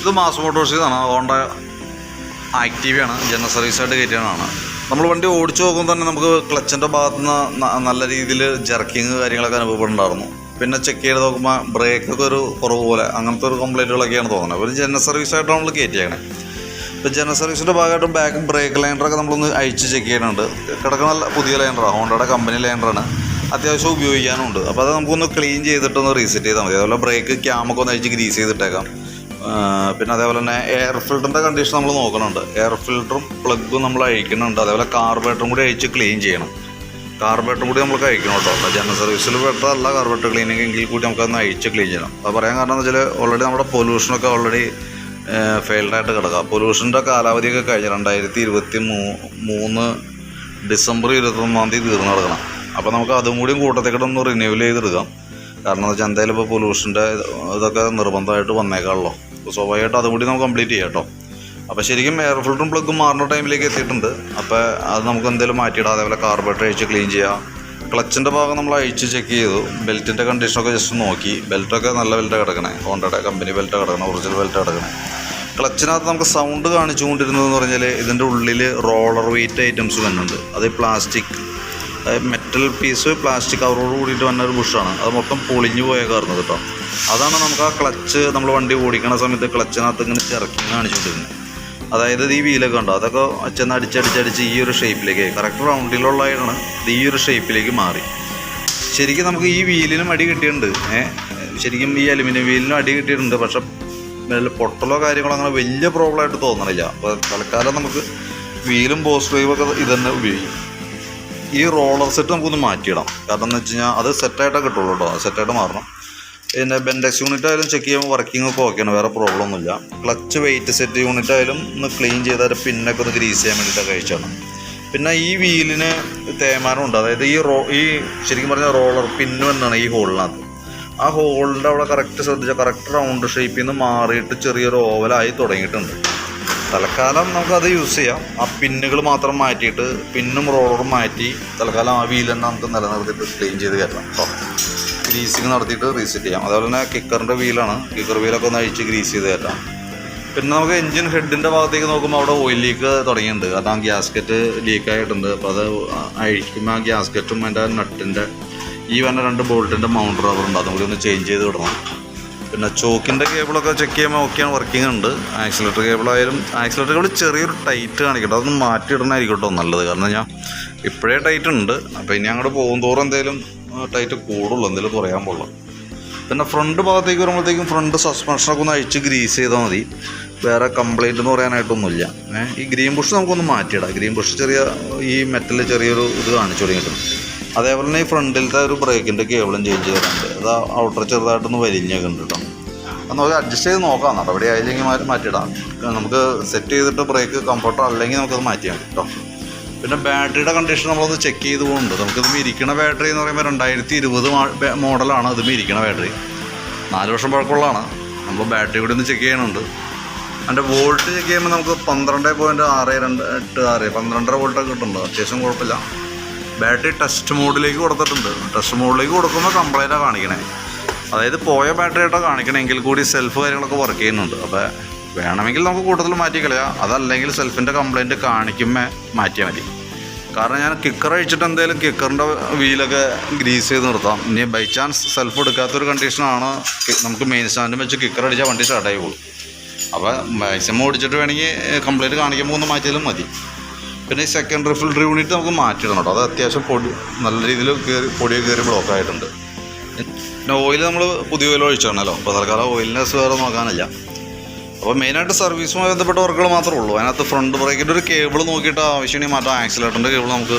ഇത് മാസ് മോട്ടോഴ്സിന്നാണ് ഹോണ്ട ആക്റ്റീവയാണ് ജനറൽ സർവീസായിട്ട് കയറ്റിയതാണ്. നമ്മൾ വണ്ടി ഓടിച്ചു നോക്കുമ്പോൾ തന്നെ നമുക്ക് ക്ലച്ചിന്റെ ഭാഗത്ത് നിന്ന് നല്ല രീതിയിൽ ജർക്കിങ് കാര്യങ്ങളൊക്കെ അനുഭവപ്പെടുന്നുണ്ടായിരുന്നു പിന്നെ ചെക്ക് ചെയ്ത് നോക്കുമ്പോൾ ബ്രേക്കൊക്കെ ഒരു കുറവ് പോലെ അങ്ങനത്തെ ഒരു കംപ്ലൈന്റുകളൊക്കെയാണ് തോന്നുന്നത്. ഒരു ജനറൽ സർവീസായിട്ടാണ് നമ്മൾ കയറ്റിയാണ് ഇപ്പോൾ ജനറൽ സർവീസിന്റെ ഭാഗമായിട്ട് ബാക്ക് ബ്രേക്ക് ലൈൻഡറൊക്കെ നമ്മളൊന്ന് അഴിച്ച് ചെക്ക് ചെയ്യുന്നുണ്ട്. കിടക്കുന്ന പുതിയ ലൈൻഡറാണ് ഹോണ്ടയുടെ കമ്പനി ലൈൻഡറാണ് അത്യാവശ്യം ഉപയോഗിക്കാനുണ്ട് അപ്പോൾ അത് നമുക്കൊന്ന് ക്ലീൻ ചെയ്തിട്ടൊന്ന് റീസെറ്റ് ചെയ്താൽ മതി. അതുപോലെ ബ്രേക്ക് ക്യാമൊക്കെ ഒന്ന് അഴിച്ച് ഗ്രീസ് ചെയ്തിട്ടേക്കാം. പിന്നെ അതേപോലെ തന്നെ എയർ ഫിൽറ്ററിന്റെ കണ്ടീഷൻ നമ്മൾ നോക്കുന്നുണ്ട് എയർ ഫിൽറ്ററും പ്ലഗും നമ്മൾ അഴിക്കുന്നുണ്ട് അതേപോലെ കാർബേറ്ററും കൂടി അഴിച്ച് ക്ലീൻ ചെയ്യണം. കാർബേറ്ററും കൂടി നമ്മൾ കഴിക്കണം കേട്ടോ. ജനറൽ സർവീസിൽ പെട്ടതല്ല കാർബേറ്റർ ക്ലീനിങ് എങ്കിൽ കൂടി നമുക്കതൊന്ന് അഴിച്ച് ക്ലീൻ ചെയ്യണം. അപ്പോൾ പറയാൻ കാരണം എന്ന് വെച്ചാൽ ഓൾറെഡി നമ്മുടെ പൊല്യൂഷനൊക്കെ ഓൾറെഡി ഫെയിൽഡായിട്ട് കിടക്കുക പൊല്യൂഷന്റെ കാലാവധിയൊക്കെ കഴിഞ്ഞ് രണ്ടായിരത്തി ഇരുപത്തി മൂന്ന് ഡിസംബർ ഇരുപത്തൊന്നാം തീയതി തീർന്നു കിടക്കണം. അപ്പോൾ നമുക്ക് അതും കൂടിയും കൂട്ടത്തേക്കിട്ട് ഒന്ന് റിന്യൂവൽ ചെയ്തെടുക്കാം. കാരണം എന്ന് വെച്ചാൽ എന്തായാലും ഇപ്പോൾ പൊല്യൂഷന്റെ ഇതൊക്കെ നിർബന്ധമായിട്ട് അപ്പോൾ സ്വാഭാവികമായിട്ട് അതും കൂടി നമുക്ക് കംപ്ലീറ്റ് ചെയ്യാം കേട്ടോ. അപ്പോൾ ശരിക്കും എയർ ഫിൽറ്ററും പ്ലഗും മാറുന്ന ടൈമിലേക്ക് എത്തിയിട്ടുണ്ട്. അപ്പോൾ അത് നമുക്ക് എന്തെങ്കിലും മാറ്റിയിടാം. അതേപോലെ കാർബറേറ്റർ അഴിച്ച് ക്ലീൻ ചെയ്യാം. ക്ലച്ചിന്റെ ഭാഗം നമ്മൾ അഴിച്ച് ചെക്ക് ചെയ്തു. ബെൽറ്റിന്റെ കണ്ടീഷനൊക്കെ ജസ്റ്റ് നോക്കി. ബെൽറ്റൊക്കെ നല്ല ബെൽറ്റ് കിടക്കണേ. ഹോണ്ടയുടെ കമ്പനി ബെൽറ്റ് കിടക്കണം. ഒറിജിനൽ ബെൽറ്റ് കിടക്കണേ. ക്ലച്ചിനകത്ത് നമുക്ക് സൗണ്ട് കാണിച്ചുകൊണ്ടിരുന്നതെന്ന് പറഞ്ഞാൽ ഇതിന്റെ ഉള്ളിൽ റോളർ വെയിറ്റ് ഐറ്റംസ് വരുന്നുണ്ട് അത് പ്ലാസ്റ്റിക് മെറ്റൽ പീസ് പ്ലാസ്റ്റിക് കവറോട് കൂടിയിട്ട് വന്ന ഒരു ബുഷാണ് അത് മൊത്തം പൊളിഞ്ഞു പോയ കാരണം കേട്ടോ അതാണ് നമുക്ക് ആ ക്ലച്ച് നമ്മൾ വണ്ടി ഓടിക്കണ സമയത്ത് ക്ലച്ചിനകത്ത് ഇങ്ങനെ ചിറക്കി കാണിച്ചുകൊണ്ടിരുന്നത് അതായത് ഈ വീലൊക്കെ ഉണ്ടോ അതൊക്കെ ചെന്ന് അടിച്ചടിച്ചടിച്ച് ഈ ഒരു ഷേപ്പിലേക്ക് കറക്റ്റ് റൗണ്ടിലുള്ളതാണ് ഇത് ഈ ഒരു ഷേപ്പിലേക്ക് മാറി. ശരിക്കും നമുക്ക് ഈ വീലിനും അടി കിട്ടിയിട്ടുണ്ട്. ശരിക്കും ഈ അലുമിനിയം വീലിനും അടി കിട്ടിയിട്ടുണ്ട്. പക്ഷെ പൊട്ടലോ കാര്യങ്ങളോ അങ്ങനെ വലിയ പ്രോബ്ലമായിട്ട് തോന്നണില്ല. അപ്പോൾ തൽക്കാലം നമുക്ക് വീലും പോസ്റ്റ് ഡ്രൈവൊക്കെ ഇതുതന്നെ ഉപയോഗിക്കും. ഈ റോളർ സെറ്റ് നമുക്കൊന്ന് മാറ്റിയിടാം. കാരണം എന്ന് വെച്ച് കഴിഞ്ഞാൽ അത് സെറ്റായിട്ടേ കിട്ടുള്ളൂ കേട്ടോ സെറ്റായിട്ട് മാറണം. പിന്നെ ബെൻഡെക്സ് യൂണിറ്റ് ആയാലും ചെക്ക് ചെയ്യുമ്പോൾ വർക്കിംഗ് ഒക്കെ ഓക്കെയാണ് വേറെ പ്രോബ്ലം ഒന്നുമില്ല ക്ലച്ച് വെയിറ്റ് സെറ്റ് യൂണിറ്റ് ആയാലും ഒന്ന് ക്ലീൻ ചെയ്താൽ പിന്നൊക്കെ ഒന്ന് ഗ്രീസ് ചെയ്യാൻ വേണ്ടിയിട്ടൊക്കെ കഴിച്ചാണ്. പിന്നെ ഈ വീലിന് തേയ്മാനം ഉണ്ട്. അതായത് ഈ റോ ഈ ശരിക്കും പറഞ്ഞാൽ റോളർ പിന്നു എന്നാണ് ഈ ഹോളിനകത്ത് ആ ഹോളിന്റെ അവിടെ കറക്റ്റ് ശ്രദ്ധിച്ചാൽ കറക്റ്റ് റൗണ്ട് ഷേപ്പിൽ നിന്ന് മാറിയിട്ട് ചെറിയൊരു ഓവലായി തുടങ്ങിയിട്ടുണ്ട്. തൽക്കാലം നമുക്കത് യൂസ് ചെയ്യാം. ആ പിന്നുകൾ മാത്രം മാറ്റിയിട്ട് പിന്നും റോളറും മാറ്റി തൽക്കാലം ആ വീൽ നമുക്ക് നിലനിർത്തിയിട്ട് ക്ലീൻ ചെയ്ത് കയറ്റാം കേട്ടോ ഗ്രീസിങ് നടത്തിയിട്ട് റീസെറ്റ് ചെയ്യാം. അതുപോലെ തന്നെ കിക്കറിന്റെ വീലാണ്. കിക്കർ വീലൊക്കെ ഒന്ന് അഴിച്ച് ഗ്രീസ് ചെയ്ത് കയറ്റാം. പിന്നെ നമുക്ക് എൻജിൻ ഹെഡിന്റെ ഭാഗത്തേക്ക് നോക്കുമ്പോൾ അവിടെ ഓയിൽ ലീക്ക് തുടങ്ങിയിട്ടുണ്ട്. കാരണം ആ ഗ്യാസ്കറ്റ് ലീക്ക് ആയിട്ടുണ്ട്. അപ്പോൾ അത് അഴിക്കുമ്പോൾ ആ ഗ്യാസ്കറ്റും അതിന്റെ നട്ടിന്റെ ഈ വന്ന രണ്ട് ബോൾട്ടിന്റെ മൗണ്ട് റബ്ബർ ഉണ്ട്. അതും കൂടി ഒന്ന് ചേഞ്ച് ചെയ്ത് വിടണം. പിന്നെ ചോക്കിന്റെ കേബിളൊക്കെ ചെക്ക് ചെയ്യുമ്പോൾ ഓക്കെയാണ് വർക്കിംഗ് ഉണ്ട്. ആക്സിലേറ്റർ കേബിളായാലും ആക്സിലേറ്റർ കേബിൾ ചെറിയൊരു ടൈറ്റ് കാണിക്കട്ടെ. അതൊന്ന് മാറ്റിയിടണമായിരിക്കും കേട്ടോ നല്ലത്. കാരണം ഞാൻ ഇപ്പോഴേ ടൈറ്റ് ഉണ്ട്. അപ്പോൾ ഇനി അങ്ങോട്ട് പോകും തോറും എന്തെങ്കിലും ടൈറ്റ് കൂടുള്ളൂ. എന്തെങ്കിലും കുറയാൻ പോകുള്ളൂ പിന്നെ ഫ്രണ്ട് ഭാഗത്തേക്ക് വരുമ്പോഴത്തേക്കും ഫ്രണ്ട് സസ്പെൻഷനൊക്കെ ഒന്ന് അഴിച്ച് ഗ്രീസ് ചെയ്താൽ മതി. വേറെ കംപ്ലൈന്റ് എന്ന് പറയാനായിട്ടൊന്നുമില്ല. ഈ ഗ്രീൻ ബുഷ് നമുക്കൊന്ന് മാറ്റിയിടാം. ഗ്രീൻ ബുഷ് ചെറിയ ഈ മെറ്റലിൽ ചെറിയൊരു ഇത് കാണിച്ചു തുടങ്ങിയിട്ടുണ്ട് അതേപോലെ തന്നെ ഈ ഫ്രണ്ടിലത്തെ ഒരു ബ്രേക്കിന്റെ കേബിളും ചേഞ്ച് ചെയ്തിട്ടുണ്ട് അത് ഔട്ടർ ചെറുതായിട്ടൊന്ന് വലിഞ്ഞൊക്കെ ഉണ്ട് കേട്ടോ അത് നമുക്ക് അഡ്ജസ്റ്റ് ചെയ്ത് നോക്കാം. നടപടി ആയില്ലെങ്കിൽ മാറ്റി മാറ്റിയിടാം. നമുക്ക് സെറ്റ് ചെയ്തിട്ട് ബ്രേക്ക് കംഫർട്ടർ അല്ലെങ്കിൽ നമുക്കത് മാറ്റിയാൽ മതി കേട്ടോ പിന്നെ ബാറ്ററിയുടെ കണ്ടീഷൻ നമ്മളൊന്ന് ചെക്ക് ചെയ്ത് പോകുന്നുണ്ട് നമുക്കിത് ഇരിക്കുന്ന ബാറ്ററി എന്ന് പറയുമ്പോൾ രണ്ടായിരത്തി ഇരുപത് മോഡലാണ് ഇത് ഇരിക്കുന്ന ബാറ്ററി നാല് വർഷം പഴക്കമുള്ളതാണ്. നമ്മൾ ബാറ്ററി കൂടി ഒന്ന് ചെക്ക് ചെയ്യണുണ്ട് അതിന്റെ വോൾട്ട് ചെക്ക് ചെയ്യുമ്പോൾ നമുക്ക് പന്ത്രണ്ട് പോയിന്റ് ആറ് രണ്ട് എട്ട് ആറ് പന്ത്രണ്ടര വോൾട്ടൊക്കെ കിട്ടുന്നുണ്ട്. അത്യാവശ്യം കുഴപ്പമില്ല. ബാറ്ററി ടെസ്റ്റ് മോഡിലേക്ക് കൊടുത്തിട്ടുണ്ട്. ടെസ്റ്റ് മോഡിലേക്ക് കൊടുക്കുമ്പോൾ കംപ്ലൈന്റാണ് കാണിക്കണേ. അതായത് പോയ ബാറ്ററി ആയിട്ട് കാണിക്കണമെങ്കിൽ കൂടി സെൽഫ് കാര്യങ്ങളൊക്കെ വർക്ക് ചെയ്യുന്നുണ്ട്. അപ്പോൾ വേണമെങ്കിൽ നമുക്ക് കൂടുതൽ മാറ്റി കളയാം. അതല്ലെങ്കിൽ സെൽഫിന്റെ കംപ്ലൈന്റ് കാണിക്കുമ്പോൾ മാറ്റിയാൽ മതി. കാരണം ഞാൻ കിക്കർ അഴിച്ചിട്ട് എന്തെങ്കിലും കിക്കറിന്റെ വീലൊക്കെ ഗ്രീസ് ചെയ്ത് നിർത്താം. ഇനി ബൈ ചാൻസ് സെൽഫ് എടുക്കാത്തൊരു കണ്ടീഷനാണ് നമുക്ക് മെയിൻ സ്റ്റാൻഡും വെച്ച് കിക്കർ അടിച്ചാൽ വണ്ടി സ്റ്റാർട്ടായി പോകും അപ്പോൾ മാക്സിമം ഓടിച്ചിട്ട് വേണമെങ്കിൽ കംപ്ലൈന്റ് കാണിക്കുമ്പോൾ ഒന്ന് മാറ്റിയാലും മതി. പിന്നെ ഈ സെക്കൻഡറി ഫിൽറ്റർ യൂണിറ്റ് നമുക്ക് മാറ്റിയിടണം കേട്ടോ. അത് അത്യാവശ്യം പൊടി നല്ല രീതിയിൽ കയറി പൊടിയൊക്കെ കയറി ബ്ലോക്ക് ആയിട്ടുണ്ട്. പിന്നെ ഓയിൽ നമ്മൾ പുതിയ ഓയിൽ ഒഴിച്ചാണല്ലോ. അപ്പോൾ തൽക്കാലം ഓയിലിനെ വേറെ നോക്കാനില്ല. അപ്പോൾ മെയിനായിട്ട് സർവീസുമായി ബന്ധപ്പെട്ട വർക്കുകൾ മാത്രമേ ഉള്ളൂ. അതിനകത്ത് ഫ്രണ്ട് ബ്രേക്കിന്റെ ഒരു കേബിൾ നോക്കിയിട്ട് ആവശ്യമാണെങ്കിൽ മാറ്റാം ആക്സിലേറ്ററിന്റെ കേബിൾ നമുക്ക്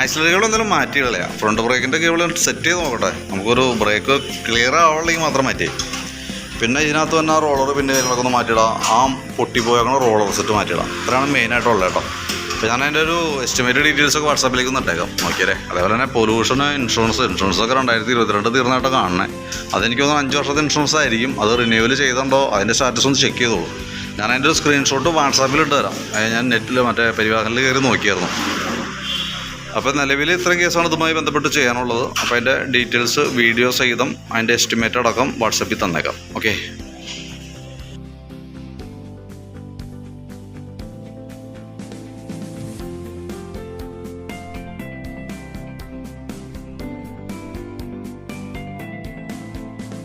ആക്സിലേറ്റർ കേബിൾ എന്തെങ്കിലും മാറ്റി കളയാം ഫ്രണ്ട് ബ്രേക്കിന്റെ കേബിൾ സെറ്റ് ചെയ്ത് നോക്കട്ടെ. നമുക്കൊരു ബ്രേക്ക് ക്ലിയർ ആവുള്ളെങ്കിൽ മാത്രം മാറ്റി. പിന്നെ ഇതിനകത്ത് തന്നെ റോളർ പിന്നെ കാര്യങ്ങളൊക്കെ ഒന്ന് മാറ്റിയിടാം. ആ പൊട്ടിപ്പോയേക്കണ റോളർ സെറ്റ് മാറ്റിയിടാം. അത്രയാണ് മെയിനായിട്ടുള്ളത് കേട്ടോ. അപ്പോൾ ഞാൻ അതിന്റെ ഒരു എസ്റ്റിമേറ്റ് ഡീറ്റെയിൽസ് ഒക്കെ വാട്സാപ്പിലേക്ക് ഒന്ന് ഇട്ടേക്കാം. നോക്കിയാലേ അതേപോലെ തന്നെ പൊല്യൂഷൻ ഇൻഷുറൻസ് ഇൻഷുറൻസ് ഒക്കെ രണ്ടായിരത്തി ഇരുപത്തിരണ്ട് തീർന്നതായിട്ട് കാണണേ. അതെനിക്ക് തോന്നുന്നു അഞ്ച് വർഷത്തെ ഇൻഷുറൻസ് ആയിരിക്കും. അത് റിന്യൂവൽ ചെയ്തുണ്ടോ അതിന്റെ സ്റ്റാറ്റസ് ഒന്ന് ചെക്ക് ചെയ്തോളൂ. ഞാൻ അതിന്റെ ഒരു സ്ക്രീൻഷോട്ട് വാട്സാപ്പിൽ ഇട്ട് തരാം. ഞാൻ നെറ്റിൽ മറ്റേ പരിവാഹനിൽ കയറി നോക്കിയായിരുന്നു. അപ്പോൾ നിലവിൽ ഇത്രയും കേസാണ് ഇതുമായി ബന്ധപ്പെട്ട് ചെയ്യാനുള്ളത്. അപ്പോൾ അതിന്റെ ഡീറ്റെയിൽസ് വീഡിയോ സഹിതം അതിന്റെ എസ്റ്റിമേറ്റ് അടക്കം വാട്സപ്പിൽ തന്നേക്കാം. ഓക്കെ